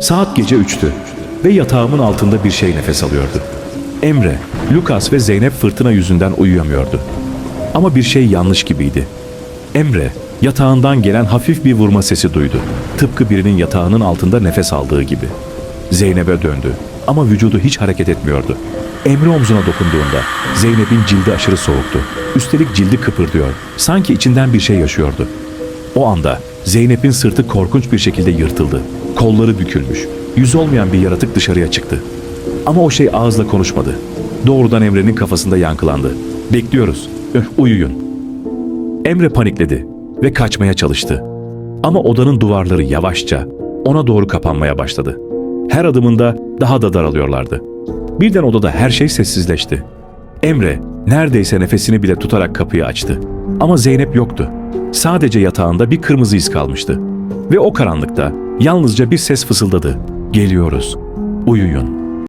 Saat gece üçtü ve yatağımın altında bir şey nefes alıyordu. Emre, Lukas ve Zeynep fırtına yüzünden uyuyamıyordu. Ama bir şey yanlış gibiydi. Emre, yatağından gelen hafif bir vurma sesi duydu. Tıpkı birinin yatağının altında nefes aldığı gibi. Zeynep'e döndü ama vücudu hiç hareket etmiyordu. Emre omzuna dokunduğunda Zeynep'in cildi aşırı soğuktu. Üstelik cildi kıpırdıyor. Sanki içinden bir şey yaşıyordu. O anda Zeynep'in sırtı korkunç bir şekilde yırtıldı. Kolları bükülmüş. Yüz olmayan bir yaratık dışarıya çıktı. Ama o şey ağızla konuşmadı. Doğrudan Emre'nin kafasında yankılandı. Bekliyoruz. Öh, uyuyun. Emre panikledi ve kaçmaya çalıştı. Ama odanın duvarları yavaşça ona doğru kapanmaya başladı. Her adımında daha da daralıyorlardı. Birden odada her şey sessizleşti. Emre neredeyse nefesini bile tutarak kapıyı açtı. Ama Zeynep yoktu. Sadece yatağında bir kırmızı iz kalmıştı. Ve o karanlıkta yalnızca bir ses fısıldadı. Geliyoruz. Uyuyun.